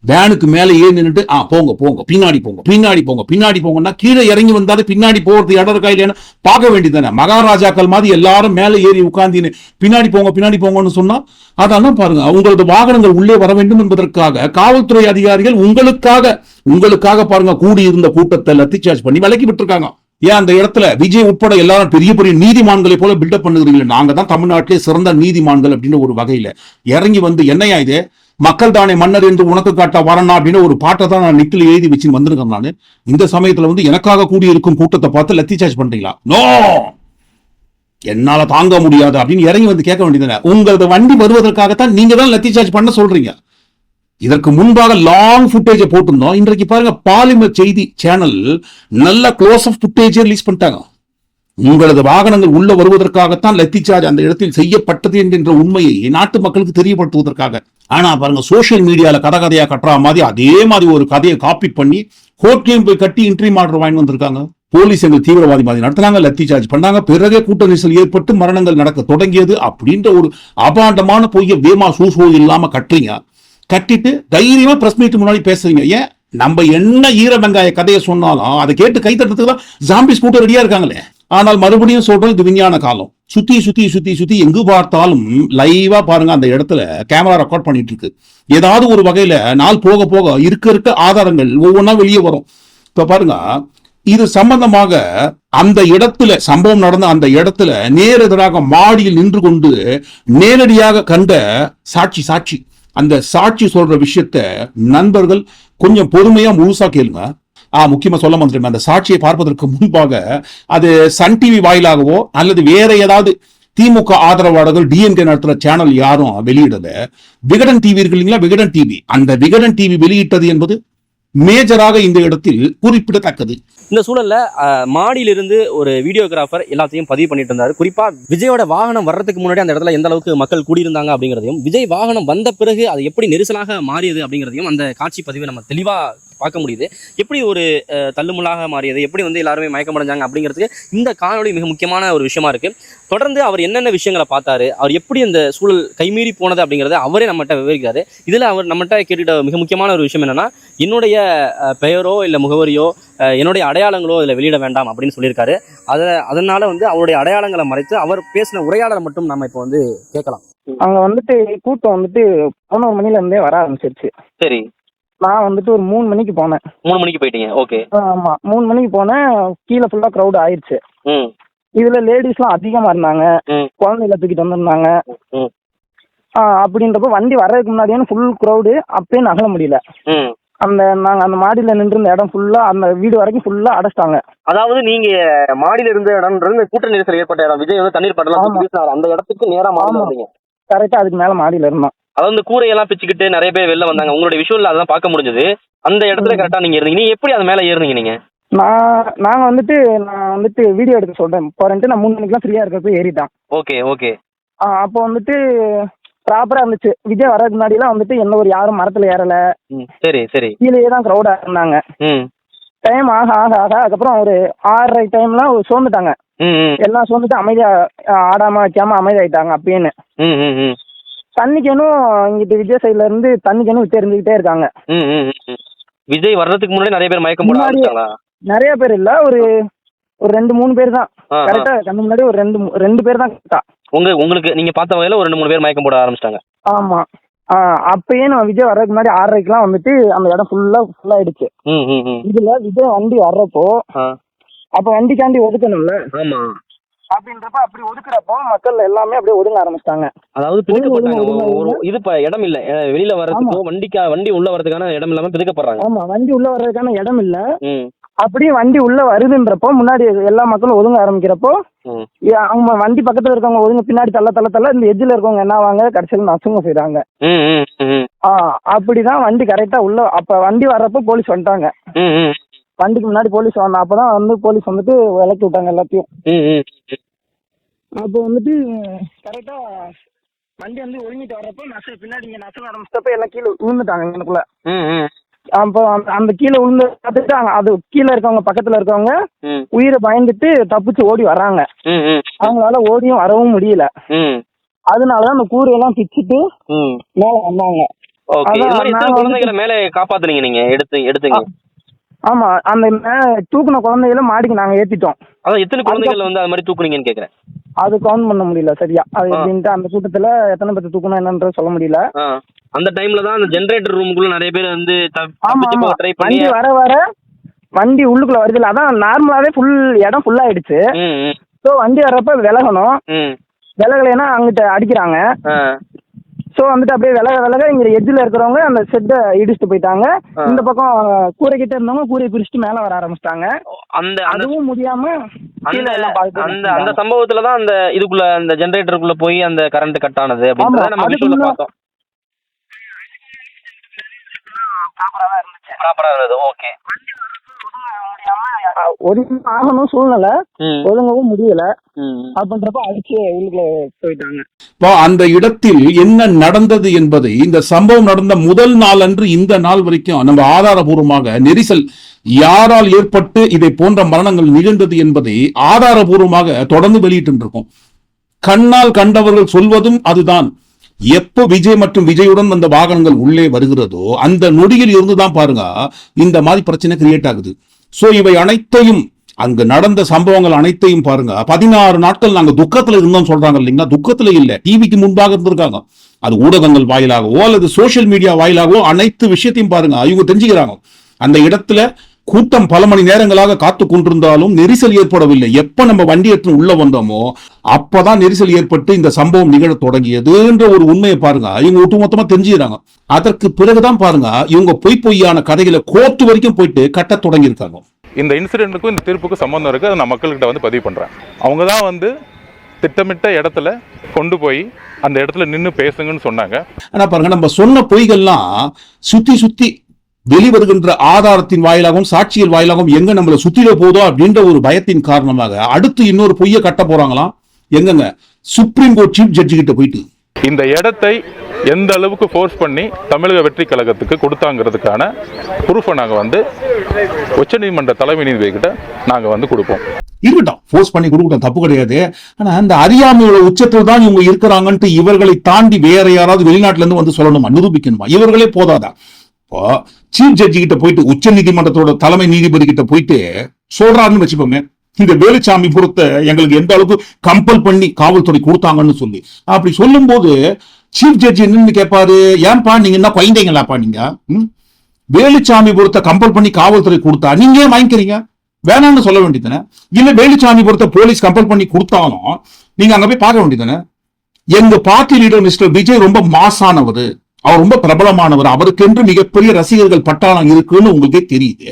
வேனுக்கு மேலே ஏறி நின்றுட்டு ஆ போங்க போங்க பின்னாடி போங்க பின்னாடி போங்க பின்னாடி போங்கன்னா கீழே இறங்கி வந்தாலும் பின்னாடி போகிறது இடம் இருக்கா இல்லையான்னு பார்க்க வேண்டியதானே மகாராஜாக்கள் மாதிரி எல்லாரும் மேலே ஏறி உட்காந்தின்னு பின்னாடி போங்க பின்னாடி போங்கன்னு சொன்னால் அதெல்லாம் பாருங்க உங்களது வாகனங்கள் உள்ளே வர வேண்டும் என்பதற்காக காவல்துறை அதிகாரிகள் உங்களுக்காக உங்களுக்காக பாருங்க கூடி இருந்த கூட்டத்தை லத்தி சார்ஜ் பண்ணி விலக்கி விட்டுருக்காங்க. ஏன் அந்த இடத்துல விஜய் உட்பட எல்லாரும் பெரிய பெரிய நீதிமான்களை போல பில்டப் பண்ணுகிறீங்களே நாங்க தான் தமிழ்நாட்டிலே சிறந்த நீதிமான்கள் அப்படின்னு ஒரு வகையில இறங்கி வந்து என்னையா இது? மக்கள் தானே மன்னர் என்று உனக்கு காட்ட வரணும் அப்படின்னு ஒரு பாட்டை தான் நான் நிக்கில் எழுதி வச்சு வந்திருக்கேன் நான். இந்த சமயத்துல வந்து எனக்காக கூடி இருக்கும் கூட்டத்தை பார்த்து லத்தி சார்ஜ் பண்றீங்களா? நோ! என்னால தாங்க முடியாது அப்படின்னு இறங்கி வந்து கேட்க வேண்டியதுதானே உங்களது வண்டி வருவதற்காகத்தான் நீங்க தான் லத்தி சார்ஜ் பண்ண சொல்றீங்க. இதற்கு முன்பாக லாங் ஃபுட்டேஜை போட்டிருந்தோம். இன்றைக்கு பாருங்க பாலிமர் செய்தி சேனல் நல்ல க்ளோஸ் ஆஃப் ஃபுட்டேஜே ரிலீஸ் பண்ணிட்டாங்க. உங்களது வாகனங்கள் உள்ள வருவதற்காகத்தான் லத்தி சார்ஜ் அந்த இடத்தில் செய்யப்பட்டது என்கின்ற உண்மையை நாட்டு மக்களுக்கு தெரியப்படுத்துவதற்காக. ஆனா பாருங்க சோஷியல் மீடியால கதை கதையா கட்டுற மாதிரி அதே மாதிரி ஒரு கதையை காப்பி பண்ணி கோர்ட்லையும் போய் கட்டி இன்ட்ரி மாடர் வாங்கி வந்திருக்காங்க. போலீஸ் எங்கள் தீவிரவாதி மாதிரி நடத்துனாங்க லத்தி சார்ஜ் பண்ணாங்க. பிறகே கூட்ட நெரிசல் ஏற்பட்டு மரணங்கள் நடக்க தொடங்கியது அப்படின்ற ஒரு அபாண்டமான பொய்ய வேமா சூசோ இல்லாம கட்டுறீங்க. கட்டிட்டு தைரியமா பிரஸ் மீட் முன்னாடி பேசுறீங்க. ஏன்? நம்ம என்ன ஈர வெங்காய கதையை சொன்னாலும் அதை கேட்டு கைத்தட்டத்துக்கு தான் ஜாம்பிஸ் கூட்டம் ரெடியா இருக்காங்களே. ஆனால் மறுபடியும் சொல்றோம் இது விஞ்ஞான காலம். சுத்தி சுத்தி சுத்தி சுத்தி எங்கு பார்த்தாலும் லைவா பாருங்க அந்த இடத்துல கேமரா ரெக்கார்ட் பண்ணிட்டு இருக்கு. ஏதாவது ஒரு வகையில நாள் போக போக இருக்க இருக்க ஆதாரங்கள் ஒவ்வொன்றா வெளியே வரும். இப்ப பாருங்க இது சம்பந்தமாக அந்த இடத்துல சம்பவம் நடந்த அந்த இடத்துல நேரெதிராக மாடியில் நின்று கொண்டு நேரடியாக கண்ட சாட்சி சாட்சி. அந்த சாட்சி சொல்ற விஷயத்த நண்பர்கள் கொஞ்சம் பொறுமையா முழுசா கேளுங்க. ஆஹ் முக்கியமா சொல்ல வந்துருமே அந்த சாட்சியை பார்ப்பதற்கு முன்பாக அது சன் டிவி வாயிலாகவோ அல்லது வேற ஏதாவது திமுக ஆதரவாளர்கள் டிஎம்கே நடத்துற சேனல் யாரும் வெளியிடல. விகடன் டிவி இருக்கு இல்லைங்களா? விகடன் டிவி அந்த விகடன் டிவி வெளியிட்டது என்பது மேஜராக இந்த இடத்தில் குறிப்பிடத்தக்கது. இந்த சூழல்ல மாடியிலிருந்து ஒரு வீடியோகிராஃபர் எல்லாத்தையும் பதிவு பண்ணிட்டு இருந்தாரு. குறிப்பா விஜயோட வாகனம் வர்றதுக்கு முன்னாடி அந்த இடத்துல எந்த அளவுக்கு மக்கள் கூடியிருந்தாங்க அப்படிங்கிறதையும் விஜய் வாகனம் வந்த பிறகு அது எப்படி நெரிசலாக மாறியது அப்படிங்கிறதையும் அந்த காட்சி பதிவை நம்ம தெளிவா பார்க்க முடியுது. எப்படி ஒரு அஹ், தள்ளுமுள்ளாக மாறியது? எப்படி வந்து எல்லாருமே மயக்கமடைஞ்சாங்க அப்படிங்கிறதுக்கு இந்த காணொளி மிக முக்கியமான ஒரு விஷயமா இருக்கு. தொடர்ந்து அவர் என்னென்ன விஷயங்களை பார்த்தாரு? அவர் எப்படி அந்த சூழல் கைமீறி போனது அப்படிங்கிறத அவரே நம்மகிட்ட விவரிக்கிறாரு. இதுல அவர் நம்மகிட்ட கேட்டுட்ட மிக முக்கியமான ஒரு விஷயம் என்னன்னா என்னுடைய பெயரோ இல்லை முகவரியோ என்னுடைய அடையாளங்களோ இதில் வெளியிட வேண்டாம் அப்படின்னு சொல்லியிருக்காரு. அதை அதனால வந்து அவருடைய அடையாளங்களை மறைத்து அவர் பேசின உரையாடலை மட்டும் நம்ம இப்போ வந்து கேட்கலாம். அங்க வந்துட்டு கூட்டம் வந்துட்டு பதினோரு மணில இருந்தே வர ஆரம்பிச்சிருச்சு. சரி. நான் வந்துட்டு ஒரு மூணு மணிக்கு போனேன். மூணு மணிக்கு போயிட்டீங்க? ஓகே. ஆமா மூணு மணிக்கு போனேன். கீழே ஃபுல்லா க்ரௌட் ஆயிருச்சு. ம். இதுல லேடிஸ்லாம் அதிகமா இருந்தாங்க. ம். குழந்தைகளை தூக்கிட்டு வந்திருந்தாங்க. ம். ஆ, அப்படின்றப்ப வண்டி வர்றதுக்கு முன்னாடியான ஃபுல் க்ரௌடு அப்பயே நகல முடியல. ம். அந்த நாங்க அந்த மாடியில நின்று இருந்த இடம் ஃபுல்லா அந்த வீடு வரைக்கும் ஃபுல்லா அடைச்சிட்டாங்க. அதாவது நீங்க மாடியில இருந்த இடம்ன்றது கூட்ட நெரிசல் ஏற்பட்ட இடம். விஜய் வந்து தண்ணீர் பட்டலாம் ஆமா. வீசினார் அந்த இடத்துக்கு நேரா மாடியில ஆமா. கரெக்டா அதுக்கு மேல மாடியில இருந்தோம். அதாவது இந்த கூரையெல்லாம் பிச்சுக்கிட்டு நிறைய பேர் வெளில வந்தாங்க. உங்களுடைய விஷுவல்ல அதான் பார்க்க முடிஞ்சது. அந்த இடத்துல. கரெக்டா நீங்க இருந்தீங்க. நீங்க எப்படி அது மேல ஏறுனீங்க நீங்க? நான் நாங்க வந்துட்டு நான் வந்துட்டு வீடியோ எடுக்க சொல்றேன். போறேன்ட்டு நான் மூணு மணிக்கெல்லாம் ஃப்ரீயா இருக்கப்ப ஏறிட்டான். Okay okay. அப்போ வந்துட்டு ப்ராப்பரா இருந்துச்சு. விஜய் வர்றதுக்கு முன்னாடிலாம் வந்துட்டு எந்த ஒரு யாரும் மரத்துல ஏறல. சரி சரி. கீழேயே தான் க்ரௌடா இருந்தாங்க. டைம் ஆக ஆக ஆக அதுக்கப்புறம் ஒரு ஆறரை டைம்லாம் சோர்ந்துட்டாங்க. எல்லாம் சோர்ந்துட்டு அமைதியா ஆ, ஆடாம வைக்காம அமைதியாயிட்டாங்க ம். தண்ணிக்கேனும் இங்கிட்டு விஜய் சைடுல இருந்து தண்ணிக்கேனும் விட்டு எறிஞ்சுக்கிட்டே இருக்காங்க. விஜய் வர்றதுக்கு முன்னாடி நிறைய பேர் மயக்கம் போட ஆரம்பிச்சாங்களா நிறைய பேர் இல்ல. ஒரு ஒரு ரெண்டு மூணு பேர் தான். கரெக்டா கண்ணு முன்னாடி ஒரு ரெண்டு ரெண்டு பேர் தான் கரெக்டா உங்க உங்களுக்கு நீங்க பார்த்த வகையில ஒரு ரெண்டு மூணு பேர் மயக்கம் போட ஆரம்பிச்சிட்டாங்க. ஆமா. அப்பயே நான் விஜய் வர்றதுக்கு முன்னாடி ஆறரைக்கெல்லாம் வந்துட்டு அந்த இடம் ஃபுல்லா ஃபுல்லா ஆயிடுச்சு. இதுல விஜய் வண்டி வர்றப்போ. அப்ப வண்டிக்காண்டி ஒதுக்கணும்ல? ஆமா. அப்படின்றப்ப அப்படி ஒதுக்குறப்போ மக்கள் எல்லாமே அப்படியே ஒதுங்க ஆரம்பிச்சிட்டாங்க. அதாவது பிதுக்கப்பட்டாங்க. ஒரு இது இப்ப இடம் இல்ல. வெளியில வர்றதுக்கோ வண்டிக்கா வண்டி உள்ள வர்றதுக்கான இடம் இல்லாம பிதுக்கப்படுறாங்க. ஆமா வண்டி உள்ள வர்றதுக்கான இடம் இல்ல. அப்படியே வண்டி உள்ள வருதுன்றப்போ முன்னாடி எல்லா மக்களும் ஒதுங்க ஆரம்பிக்கிறப்போ அவங்க வண்டி பக்கத்துல இருக்கவங்க ஒதுங்க பின்னாடி தள்ள தள்ள தள்ள இந்த எஜ்ஜில் இருக்கவங்க என்ன வாங்க கடைசியில் நசுங்க போயிடுறாங்க ம் ம் ம் ஆ அப்படிதான் வண்டி கரெக்டா உள்ள அப்ப வண்டி வர்றப்போ போலீஸ் வந்துட்டாங்க. வண்டிக்கு முன்னாடி போலீஸ் வந்தா அப்பதான் வந்து போலீஸ் வந்துட்டு விலக்கி விட்டாங்க எல்லாத்தையும். அப்போ வந்துட்டு கரெக்டா வண்டி வந்து ஒழுங்கிட்டு வர்றப்போ நச பின்னாடி இங்க நசங்க ஆரம்பிச்சப்ப எல்லாம் கீழே விழுந்துட்டாங்க எனக்குள்ள. அப்போ அந்த- கீழே விழுந்து பார்த்துட்டு அது கீழே இருக்கவங்க பக்கத்துல இருக்கவங்க உயிரை பயந்துட்டு தப்பிச்சு ஓடி வர்றாங்க. அவங்களால ஓடியும் வரவும் முடியல. அதனாலதான் அந்த கூரையெல்லாம் பிச்சுட்டு மேல வந்தாங்க. மேலே காப்பாத்துனீங்க நீங்க? எடுத்து எடுத்துங்க. ஆமா அந்த மே- தூக்குன குழந்தைகளை மாடிக்கு நாங்க ஏத்திட்டோம். அதான் எத்தனை குழந்தைகள் வந்து அது மாதிரி தூக்குனீங்கன்னு கேக்குறேன். அது கவுண்ட் பண்ண முடியல சரியா? அது. எப்படின்ட்டு அந்த கூட்டத்துல எத்தனை பேர் தூக்கணும் என்னன்றது சொல்ல முடியல. அந்த டைம்ல தான் அந்த ஜெனரேட்டர் ரூமுக்குள்ள நிறைய பேர் வந்து ட்ரை பண்ணி வர வர வண்டி உள்ளுக்குள்ள வருது அதான் நார்மலாவே ஃபுல் இடம் ஃபுல் ஆயிடுச்சு. ஸோ வண்டி வர்றப்ப விலகணும். விலகலைன்னா அங்கிட்ட அடிக்கிறாங்க. ஸோ வந்துட்டு அப்படியே விலக விலக இங்க எட்ஜில் இருக்கிறவங்க அந்த செட்டை இடிச்சுட்டு போயிட்டாங்க. இந்த பக்கம் கூரை கிட்ட இருந்தவங்க கூரையை பிரிச்சுட்டு மேல வர ஆரம்பிச்சிட்டாங்க. அந்த அதுவும் முடியாம அந்த அந்த. சம்பவத்துல தான் அந்த இதுக்குள்ள அந்த ஜெனரேட்டருக்குள்ள போய் அந்த கரண்ட் கட் ஆனது அப்படின்றத நம்ம அதுக்கு விஷுவல்ல முன்ன- பார்த்தோம். ப்ராப்பரா இருந்தது ஓகே முடியாம ஒதுங்க ஆகணும் சூழ்நிலை. ஒதுங்கவும் முடியல. அப்படின்றப்ப அடிச்சு உள்ளுக்குள்ள போயிட்டாங்க. இப்போ அந்த இடத்தில் என்ன நடந்தது என்பதை இந்த சம்பவம் நடந்த முதல் நாள் அன்று இந்த நாள் வரைக்கும் நம்ம ஆதாரபூர்வமாக நெரிசல் யாரால் ஏற்பட்டு இதை போன்ற மரணங்கள் நிகழ்ந்தது என்பதை ஆதாரபூர்வமாக தொடர்ந்து வெளியிட்டு இருக்கோம் கண்ணால் கண்டவர்கள் சொல்வதும் அதுதான். எப்போ விஜய் மற்றும் விஜயுடன் அந்த வாகனங்கள் உள்ளே வருகிறதோ அந்த நொடியில் இருந்துதான் பாருங்க இந்த மாதிரி பிரச்சனை கிரியேட் ஆகுது. சோ இவை அனைத்தையும் அங்கு நடந்த சம்பவங்கள் அனைத்தையும் பாருங்க. பதினாறு நாட்கள் நாங்க துக்கத்துல இருந்தோம் சொல்றாங்க இல்லைங்களா? துக்கத்துல இல்லை. டிவிக்கு முன்பாக இருந்திருக்காங்க. அது ஊடகங்கள் வாயிலாகவோ அல்லது சோசியல் மீடியா வாயிலாகவோ அனைத்து விஷயத்தையும் பாருங்க. இவங்க தெரிஞ்சுக்கிறாங்க. அந்த இடத்துல கூட்டம் பல மணி நேரங்களாக காத்து கொண்டிருந்தாலும் நெரிசல் ஏற்படவில்லை. எப்ப நம்ம வண்டி எடுத்து உள்ள வந்தோமோ அப்பதான் நெரிசல் ஏற்பட்டு இந்த சம்பவம் நிகழத் தொடங்கியதுன்ற ஒரு உண்மையை பாருங்க. இவங்க ஒட்டுமொத்தமா தெரிஞ்சுக்கிறாங்க. அதற்கு பிறகுதான் பாருங்க இவங்க பொய் பொய்யான கதைகளை கோர்ட்டு வரைக்கும் போயிட்டு கட்டத் தொடங்கியிருக்காங்க. இந்த இன்சிடென்ட்டுக்கும் இந்த தீர்ப்புக்கும் சம்மந்தம் இருக்குது அதை நான் மக்கள்கிட்ட வந்து பதிவு பண்ணுறேன் அவங்க தான் வந்து திட்டமிட்ட இடத்துல கொண்டு போய் அந்த இடத்துல நின்று பேசுங்கன்னு சொன்னாங்க. ஆனா பாருங்க நம்ம சொன்ன பொய்கள்லாம் சுத்தி சுத்தி வெளிவருகின்ற ஆதாரத்தின் வாயிலாகவும் சாட்சியல் வாயிலாகவும் எங்க நம்மள சுத்தில போதோ அப்படின்ற ஒரு பயத்தின் காரணமாக அடுத்து இன்னொரு பொய்யை கட்ட போறாங்களாம் எங்கங்க? சுப்ரீம் கோர்ட் சீஃப் ஜட்ஜி கிட்ட போயிட்டு. இந்த இடத்தை எந்த அளவுக்கு ஃபோர்ஸ் பண்ணி தமிழக வெற்றி கழகத்துக்கு கொடுத்தாங்கிறதுக்கான ப்ரூஃபை நாங்கள் வந்து உச்சநீதிமன்ற தலைமை நீதிபதி கிட்ட நாங்கள் வந்து கொடுப்போம். இருக்கட்டும் ஃபோர்ஸ் பண்ணி கொடுக்கட்டும் தப்பு கிடையாது. ஆனா அந்த அறியாமையோட உச்சத்தில் தான் இவங்க இருக்கிறாங்கன்ட்டு இவர்களை தாண்டி வேற யாராவது வெளிநாட்டுல இருந்து வந்து சொல்லணுமா? நிரூபிக்கணுமா? இவர்களே போதாதா? இப்போ சீஃப் ஜட்ஜி கிட்ட போயிட்டு உச்ச நீதிமன்றத்தோட தலைமை நீதிபதி கிட்ட போயிட்டு சொல்றாருன்னு வச்சுப்போமே இந்த வேலுச்சாமி பொறுத்த எங்களுக்கு எந்த அளவுக்கு கம்பல் பண்ணி காவல்துறை கொடுத்தாங்கன்னு சொல்லி. அப்படி சொல்லும்போது சீஃப் ஜட்ஜி என்னன்னு கேட்பாரு ஏன்பா நீங்க என்ன குழந்தைங்களாப்பா நீங்க? வேலுச்சாமி பொறுத்த கம்பல் பண்ணி காவல்துறை கொடுத்தா நீங்க ஏன் வாங்கிக்கிறீங்க வேணாம்னு சொல்ல வேண்டியதானே இல்ல வேலுச்சாமி பொறுத்த போலீஸ் கம்பல் பண்ணி கொடுத்தாலும் நீங்க அங்க போய் பார்க்க வேண்டியதானே எங்க பார்ட்டி லீடர் மிஸ்டர் விஜய் ரொம்ப மாசானவர். அவர் ரொம்ப பிரபலமானவர். அவருக்கென்று மிகப்பெரிய ரசிகர்கள் பட்டாளம் இருக்குன்னு உங்களுக்கே தெரியுது.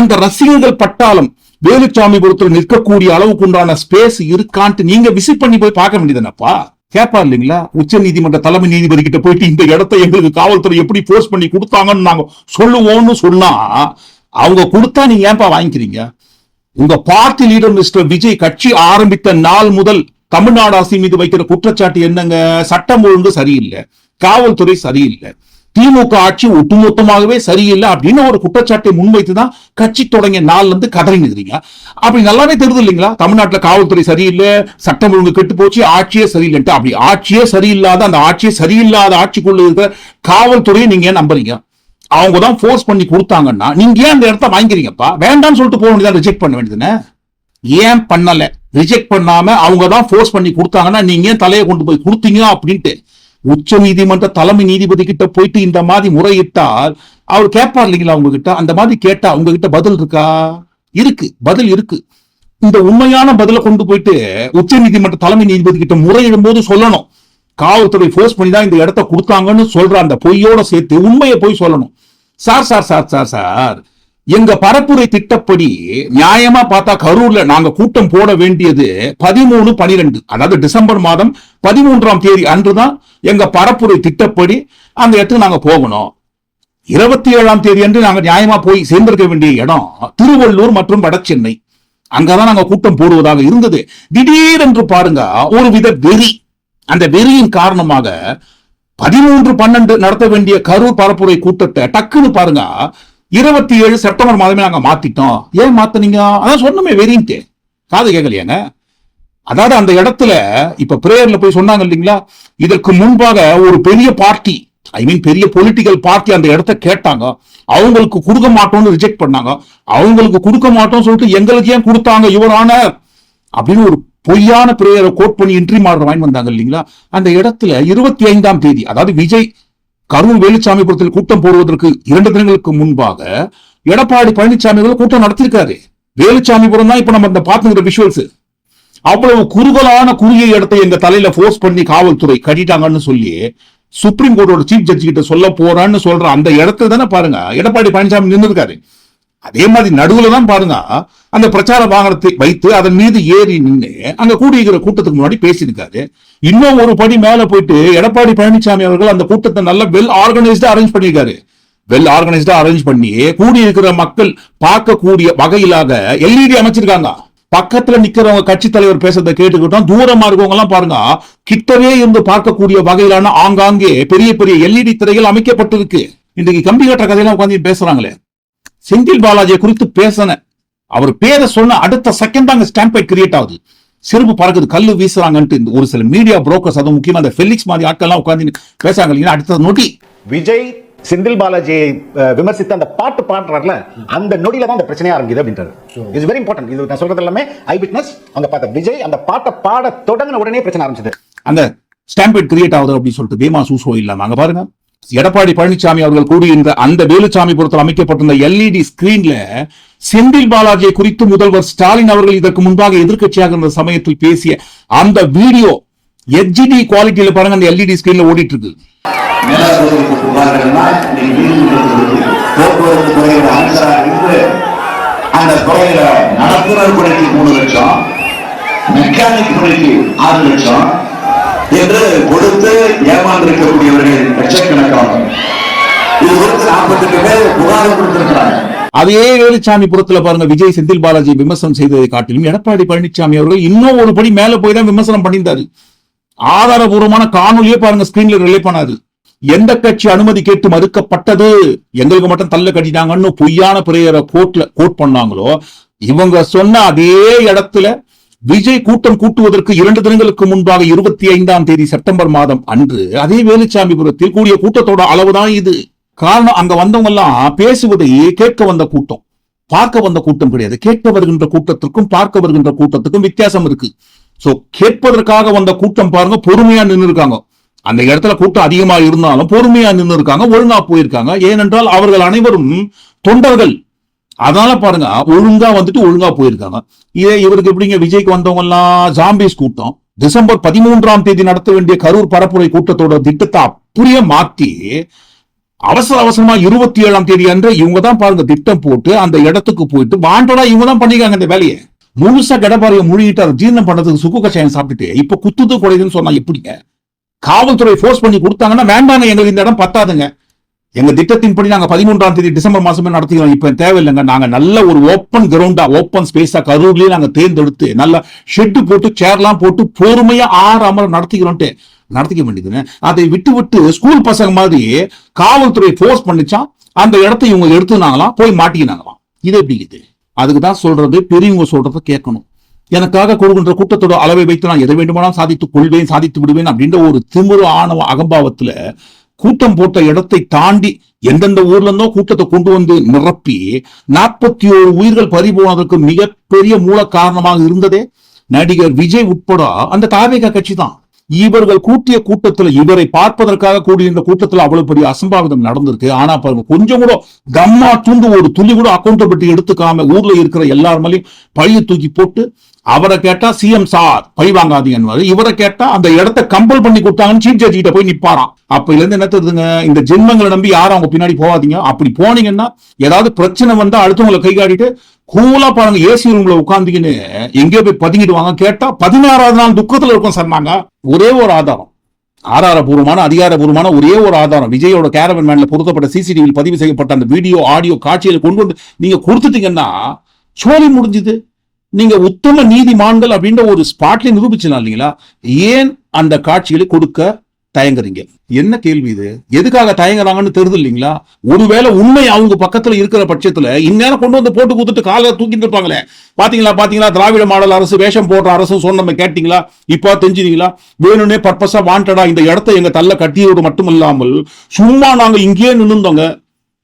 அந்த ரசிகர்கள் பட்டாளம் வேலுச்சாமி பொறுத்தர் நிற்கக்கூடிய அளவுக்கு உண்டான ஸ்பேஸ் இருக்கான்ட்டு நீங்க விசிட் பண்ணி போய் பார்க்க வேண்டியதுனப்பா கேட்பார் இல்லைங்களா? உச்ச நீதிமன்ற தலைமை நீதிபதி கிட்ட போயிட்டு இந்த இடத்தை எங்களுக்கு காவல்துறை எப்படி போர்ஸ் பண்ணி கொடுத்தாங்கன்னு நாங்க சொல்லுவோம்னு சொன்னா அவங்க கொடுத்தா நீங்க ஏன்பா வாங்கிக்கிறீங்க? உங்க பார்ட்டி லீடர் மிஸ்டர் விஜய் கட்சி ஆரம்பித்த நாள் முதல் தமிழ்நாடு அரசு மீது வைக்கிற குற்றச்சாட்டு என்னங்க? சட்டம் ஒழுங்கு சரியில்லை. காவல்துறை சரியில்லை. திமுக ஆட்சி ஒட்டுமொத்தமாகவே சரியில்லை அப்படின்னு ஒரு குற்றச்சாட்டை முன்வைத்து தான் கட்சி தொடங்கிய நாள்ல இருந்து கதறி நிற்கிறீங்க. அப்படி நல்லாவே தெரியுது இல்லைங்களா? தமிழ்நாட்டில் காவல்துறை சரியில்லை சட்டம் ஒழுங்கு கெட்டு போச்சு ஆட்சியே சரியில்லைன்ட்டு. அப்படி ஆட்சியே சரியில்லாத அந்த ஆட்சியே சரியில்லாத ஆட்சிக்குள்ள இருக்கிற காவல்துறையை நீங்க ஏன் நம்புறீங்க? அவங்க தான் ஃபோர்ஸ் பண்ணி கொடுத்தாங்கன்னா நீங்க ஏன் அந்த இடத்த வாங்கிக்கிறீங்கப்பா? வேண்டாம்னு சொல்லிட்டு போக வேண்டியதா ரிஜெக்ட் பண்ண வேண்டியதுன்னு ஏன் பண்ணல? ரிஜெக்ட் பண்ணாம அவங்க தான் ஃபோர்ஸ் பண்ணி கொடுத்தாங்கன்னா நீங்க ஏன் தலையை கொண்டு போய் கொடுத்தீங்க அப்படின்ட்டு. உச்ச நீதிமன்ற தலைமை நீதிபதி கிட்ட போயிட்டு இந்த மாதிரி முறையிட்டால் அவர் கேட்பார் இல்லைங்களா அவங்க கிட்ட அந்த மாதிரி கேட்டா உங்ககிட்ட பதில் இருக்கா? இருக்கு. பதில் இருக்கு. இந்த உண்மையான பதிலை கொண்டு போயிட்டு உச்ச நீதிமன்ற தலைமை நீதிபதி கிட்ட முறையிடும் போது சொல்லணும். காவல்துறை ஃபோர்ஸ் பண்ணி தான் இந்த இடத்த கொடுத்தாங்கன்னு சொல்ற அந்த பொய்யோட சேர்த்து உண்மையை போய் சொல்லணும். Sir sir sir sir sir எங்க பரப்புரை திட்டப்படி நியாயமா பார்த்தா கரூர்ல நாங்க கூட்டம் போட வேண்டியது பதிமூணு பனிரெண்டு. அதாவது டிசம்பர் மாதம் பதிமூன்றாம் தேதி அன்றுதான் எங்க பரப்புரை திட்டப்படி அந்த இடத்துக்கு நாங்க போகணும். இருபத்தி ஏழாம் தேதி அன்று நாங்க நியாயமா போய் சேர்ந்திருக்க வேண்டிய இடம் திருவள்ளூர் மற்றும் வடசென்னை அங்கதான் நாங்க கூட்டம் போடுவதாக இருந்தது. திடீரென்று பாருங்க ஒரு வித வெறி. அந்த வெறியின் காரணமாக பதிமூன்று பன்னெண்டு நடத்த வேண்டிய கரூர் பரப்புரை கூட்டத்தை டக்குன்னு பாருங்க இருபத்தி ஏழு செப்டம்பர் மாதமே நாங்க மாத்திட்டோம். ஏன் மாத்துனீங்க? அதான் சொன்னமே வெறின்ட்டு. காது கேட்கலையாங்க அதாவது அந்த இடத்துல இப்ப பிரேயர்ல போய் சொன்னாங்க இல்லைங்களா? இதற்கு முன்பாக ஒரு பெரிய பார்ட்டி ஐ மீன் பெரிய பொலிட்டிக்கல் பார்ட்டி அந்த இடத்த கேட்டாங்க. அவங்களுக்கு கொடுக்க மாட்டோம்னு ரிஜெக்ட் பண்ணாங்க. அவங்களுக்கு கொடுக்க மாட்டோம்னு சொல்லிட்டு எங்களுக்கு ஏன் கொடுத்தாங்க இவரான அப்படின்னு ஒரு பொய்யான பிரேயரை கோட் பண்ணி என்ட்ரி மாடுற வாங்கி வந்தாங்க இல்லைங்களா? அந்த இடத்துல இருபத்தி ஐந்தாம் தேதி அதாவது விஜய் கரூர் வேலுச்சாமிபுரத்தில் கூட்டம் போடுவதற்கு இரண்டு தினங்களுக்கு முன்பாக எடப்பாடி பழனிசாமி அவர்கள் கூட்டம் நடத்தியிருக்காரு. வேலுச்சாமிபுரம் தான் இப்ப நம்ம இந்த பார்த்துக்கிற விஷுவல்ஸ் அவ்வளவு குறுகலான குறுகிய இடத்தை எங்க தலையில போர்ஸ் பண்ணி காவல்துறை கட்டிட்டாங்கன்னு சொல்லி சுப்ரீம் கோர்ட்டோட சீஃப் ஜட்ஜி கிட்ட சொல்ல போறான்னு சொல்ற அந்த இடத்துல தானே பாருங்க எடப்பாடி பழனிசாமி நின்றுருக்காரு அதே மாதிரி நடுவில் தான் பாருங்க அந்த பிரச்சார வாகனத்தை வைத்து அதன் மீது ஏறி நின்று அங்க கூடியிருக்கிற கூட்டத்துக்கு முன்னாடி பேசியிருக்காரு. இன்னும் ஒரு படி மேல போயிட்டு எடப்பாடி பழனிசாமி அவர்கள் அந்த கூட்டத்தை நல்லா வெல் ஆர்கனைஸ்டா அரேஞ்ச் பண்ணியிருக்காரு. வெல் ஆர்கனைஸ்டா அரேஞ்ச் பண்ணி கூடி இருக்கிற மக்கள் பார்க்கக்கூடிய வகையிலாக எல்இடி அமைச்சிருக்காங்க. பக்கத்துல நிக்கிறவங்க கட்சி தலைவர் பேசுறதை கேட்டுக்கிட்டோம். தூரமா இருக்கவங்க எல்லாம் பாருங்க கிட்டவே இருந்து பார்க்கக்கூடிய வகையிலான ஆங்காங்கே பெரிய பெரிய எல்இடி திரைகள் அமைக்கப்பட்டிருக்கு. இன்றைக்கு கம்பி கட்டுற கதையெல்லாம் உட்காந்து பேசுறாங்களே. செந்தில் பாலாஜியை குறித்து பேசின அவர் பேரை சொன்ன அடுத்த செகண்ட் அங்க ஸ்டாம்பைட் கிரியேட் ஆகுது. செருப்பு பறக்குது கல்லு வீசுறாங்கன்ட்டு இந்த ஒரு சில மீடியா புரோக்கர்ஸ் அதுவும் முக்கியமா அந்த ஃபெலிக்ஸ் மாதிரி ஆட்கள்லாம் உட்காந்து பேசுறாங்க இல்லைங்களா அடுத்த நொடி. விஜய் செந்தில் பாலாஜியை விமர்சித்து அந்த பாட்டு பாடுறாருல அந்த நொடியில தான் அந்த பிரச்சனையா ஆரம்பிக்குது அப்படின்றாரு. இட்ஸ் வெரி இம்பார்ட்டன்ட் இது நான் சொல்றது எல்லாமே ஐ விட்னஸ் அந்த பார்த்த விஜய் அந்த பாட்டை பாட தொடங்கின உடனே பிரச்சனை ஆரம்பிச்சது. அந்த ஸ்டாம்பேட் கிரியேட் ஆகுது அப்படின்னு சொல்லிட்டு பீமா சூசோ இல்லாம அங்க பாருங்க. எடப்பாடி பழனிசாமி அவர்கள் கூறியிருந்த அந்த வேலுசாமி புறத்தில் அமைக்கப்பட்டிருந்த எல்இடி ஸ்கிரீன்ல செந்தில் பாலாஜியை குறித்து முதல்வர் ஸ்டாலின் அவர்கள் இதற்கு முன்பாக எதிர்கட்சியாக இருந்த சமயத்தில் பேசிய அந்த வீடியோ ஹெச்டி குவாலிட்டியில பாருங்க அந்த எல்இடி ஸ்கிரீன்ல ஓடிட்டு இருக்கு அந்த துறையில நடத்துனர் பணிக்கு மூணு லட்சம் மெக்கானிக் பணிக்கு ஆறு லட்சம் என்று கொடுத்து ஏமாந்திருக்கக்கூடியவர்கள் லட்சக்கணக்கான இது குறித்து நாற்பத்தெட்டு பேர் கொடுத்திருக்கிறாங்க அதே பாருங்க விஜய் செந்தில் பாலாஜி விமர்சனம் செய்ததை காட்டிலும் எடப்பாடி பழனிசாமி அவர்கள் இன்னும் ஒரு படி மேல போய் தான் விமர்சனம் பண்ணியிருந்தாரு. ஆதாரபூர்வமான காணொலியே பாருங்க ஸ்கிரீன்ல ரிலே பண்ணாரு. எந்த கட்சி அனுமதி கேட்டு மறுக்கப்பட்டது? எங்களுக்கு மட்டும் தள்ள கட்டிட்டாங்கன்னு பொய்யான பிரேயரை கோர்ட்ல கோட் பண்ணாங்களோ இவங்க சொன்ன அதே இடத்துல விஜய் கூட்டம் கூட்டுவதற்கு இரண்டு தினங்களுக்கு முன்பாக இருபத்தி ஐந்தாம் தேதி செப்டம்பர் மாதம் அன்று அதே வேலுச்சாமிபுரத்தில் கூடிய கூட்டத்தோட அளவுதான் இது. காரணம் அங்க வந்தவங்க எல்லாம் பேசுவதை கேட்க வந்த கூட்டம். பார்க்க வந்த கூட்டம் கிடையாது. கேட்க வருகின்ற கூட்டத்திற்கும் பார்க்க வருகின்ற கூட்டத்துக்கும் வித்தியாசம் இருக்கு. சோ கேட்பதற்காக வந்த கூட்டம் பாருங்க பொறுமையா நின்னு இருக்காங்க அந்த இடத்துல கூட்டம் அதிகமா இருந்தாலும் பொறுமையா நின்னு இருக்காங்க ஒழுங்கா போயிருக்காங்க. ஏனென்றால் அவர்கள் அனைவரும் தொண்டர்கள். அதனால பாருங்க ஒழுங்கா வந்துட்டு ஒழுங்கா போயிருக்காங்க. இதே இவருக்கு எப்படிங்க விஜய்க்கு வந்தவங்க எல்லாம் ஜாம்பிஸ் கூட்டம். டிசம்பர் பதிமூன்றாம் தேதி நடத்த வேண்டிய கரூர் பரப்புரை கூட்டத்தோட திட்டத்தை அப்படியே மாத்தி அவசர அவசரமா இருபத்தி ஏழாம் தேதி அன்று இவங்க தான் பாருங்க திட்டம் போட்டு அந்த இடத்துக்கு போயிட்டு வாண்டடா இவங்க தான் பண்ணிக்காங்க இந்த வேலையை. முழுசா கடப்பாறையை மூழ்கிட்டு அதை ஜீரணம் பண்றதுக்கு சுக்கு கஷாயம் சாப்பிட்டுட்டு இப்ப குத்துது குறையுதுன்னு சொன்னா எப்படிங்க? காவல்துறை ஃபோர்ஸ் பண்ணி கொடுத்தாங்கன்னா வேண்டாங்க எங்களுக்கு இந்த இடம் பத்தாதுங்க. எங்க திட்டத்தின்படி நாங்க பதிமூன்றாம் தேதி டிசம்பர் மாசமே நடத்திக்கிறோம். இப்ப தேவையில்லைங்க. நாங்க நல்ல ஒரு ஓப்பன் கிரவுண்டா ஓப்பன் ஸ்பேஸா கரூர்லயே நாங்க தேர்ந்தெடுத்து நல்ல ஷெட்டு போட்டு சேர்லாம் போட்டு பொறுமையா ஆறு அமரம் நடத்திக்கிறோம்ட்டு நடத்திக்க வேண்டியதுன்னு அதை விட்டு விட்டு ஸ்கூல் பசங்க மாதிரி காவல்துறை ஃபோர்ஸ் பண்ணிச்சா அந்த இடத்த இவங்க எடுத்துனாங்களாம் போய் மாட்டிக்கினாங்களாம் இது எப்படி இது? அதுக்கு தான் சொல்றது பெரியவங்க சொல்றத கேட்கணும். எனக்காக கொடுக்கின்ற கூட்டத்தோட அளவை வைத்து நான் எதை வேண்டுமானாலும் சாதித்துக் கொள்வேன் சாதித்து விடுவேன் அப்படின்ற ஒரு திமிரு ஆணவ அகம்பாவத்துல கூட்டம் போட்ட இடத்தை தாண்டி எந்தெந்த ஊர்ல இருந்தோ கூட்டத்தை கொண்டு வந்து நிரப்பி நாற்பத்தி ஓரு உயிர்கள் பறி போனதற்கு மிகப்பெரிய மூல காரணமாக இருந்ததே நடிகர் விஜய் உட்பட அந்த தாவேக கட்சி தான் இவர்கள் கூட்டிய கூட்டத்துல இவரை பார்ப்பதற்காக கூடியிருந்த கூட்டத்தில் கூட்டத்துல அவ்வளவு பெரிய அசம்பாவிதம் நடந்திருக்கு. ஆனா பாருங்க கொஞ்சம் கூட கம்மா தூண்டு ஒரு துளி கூட அக்கௌண்டபிலிட்டி எடுத்துக்காம ஊர்ல இருக்கிற எல்லார் மேலயும் பழிய தூக்கி போட்டு அவரை கேட்டா சிஎம் சார் பழி வாங்காதீங்கன்னு இவரை கேட்டா அந்த இடத்த கம்பல் பண்ணி கொடுத்தாங்கன்னு சீஃப் ஜட்ஜி கிட்ட போய் நிப்பாராம். அப்ப இருந்து என்ன தெரியுதுங்க இந்த ஜென்மங்களை நம்பி யாரும் அவங்க பின்னாடி போகாதீங்க. அப்படி போனீங்கன்னா ஏதாவது பிரச்சனை வந்தா அடுத்தவங்களை கை காட்டிட்டு கூலா பாருங்க ஏசி ரூம்ல உட்காந்துக்கின்னு எங்கேயோ போய் பதுங்கிடுவாங்க. கேட்டா பதினாறாவது நாள் துக்கத்துல இருக்கும் சொன்னாங்க ஒரே ஒரு ஆதாரம். ஆதாரபூர்வமான அதிகாரபூர்வமான ஒரே ஒரு ஆதாரம். விஜயோட கேரவன் மேன்ல பொருத்தப்பட்ட சிசிடிவியில் பதிவு செய்யப்பட்ட அந்த வீடியோ ஆடியோ காட்சியில கொண்டு வந்து நீங்க கொடுத்துட்டீங்கன்னா சோழி முடிஞ்சுது. நீங்க உத்தம நீதிமான்கள் அப்படின்ற ஒரு ஸ்பாட்ல நிரூபிச்சலாம் இல்லைங்களா? ஏன் அந்த காட்சிகளை கொடுக்க தயங்குறீங்க? என்ன கேள்வி இது? எதுக்காக தயங்குறாங்கன்னு தெரியுது இல்லைங்களா? ஒருவேளை உண்மை அவங்க பக்கத்துல இருக்கிற பட்சத்துல இந்நேரம் கொண்டு வந்து போட்டு கொடுத்துட்டு காலை தூக்கிட்டு இருப்பாங்களே. பாத்தீங்களா பாத்தீங்களா? திராவிட மாடல் அரசு வேஷம் போடுற அரசு சொன்ன கேட்டீங்களா? இப்போ தெரிஞ்சுதீங்களா? வேணும்னே பர்பஸா வாண்டடா இந்த இடத்த எங்க தள்ள கட்டியோடு மட்டும் இல்லாமல் சும்மா நாங்க இங்கேயே நின்றுந்தோங்க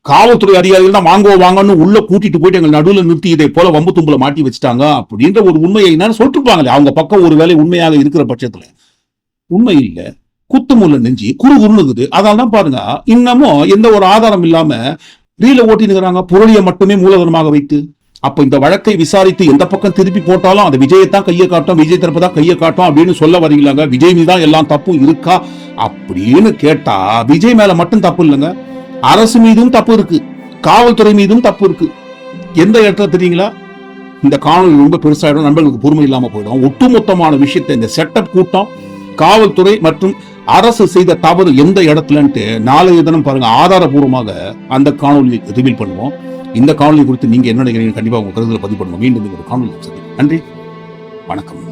காவல்துறை அதிகாரிகள் தான் வாங்குவோம் வாங்கன்னு உள்ள கூட்டிட்டு போயிட்டு எங்க நடுவில் நிறுத்தி இதை போல வம்பு தும்புல மாட்டி வச்சுட்டாங்க அப்படின்ற ஒரு உண்மையை என்னன்னு சொல்லிருப்பாங்களே அவங்க பக்கம் ஒரு வேலை உண்மையாக இருக்கிற பட்சத்துல. உண்மை இல்ல. குத்துமுள்ள நெஞ்சு குறு குறுனுக்குது. அதனால தான் பாருங்க இன்னமும் எந்த ஒரு ஆதாரம் இல்லாம ரீல ஓட்டினுக்கிறாங்க புரளியை மட்டுமே மூலதனமாக வைத்து. அப்ப இந்த வழக்கை விசாரித்து எந்த பக்கம் திருப்பி போட்டாலும் அந்த விஜயத்தான் கையை காட்டும் விஜய் தரப்பு தான் கையை காட்டும் அப்படின்னு சொல்ல வரீங்களாங்க. விஜய் மீது தான் எல்லாம் தப்பும் இருக்கா அப்படின்னு கேட்டா விஜய் மேல மட்டும் தப்பு இல்லைங்க. அரசு மீதும் தப்பு இருக்கு. காவல்துறை மீதும் தப்பு இருக்கு. எந்த இடத்துல தெரியுங்களா? இந்த காணொலி ரொம்ப பெருசாயிடும் நண்பர்களுக்கு பொறுமை இல்லாம போயிடும். ஒட்டுமொத்தமான விஷயத்தை இந்த செட்டப் கூட்டம் காவல்துறை மற்றும் அரசு செய்த தவறு எந்த இடத்துலன்ட்டு நாளைய தினம் பாருங்க ஆதாரபூர்வமாக அந்த காணொலி ரிவீல் பண்ணுவோம். இந்த காணொலி குறித்து நீங்க என்ன நினைக்கிறீங்க கண்டிப்பா உங்க கருத்துல பதிவு பண்ணுவோம். மீண்டும் ஒரு காணொலி நன்றி. வணக்கம்.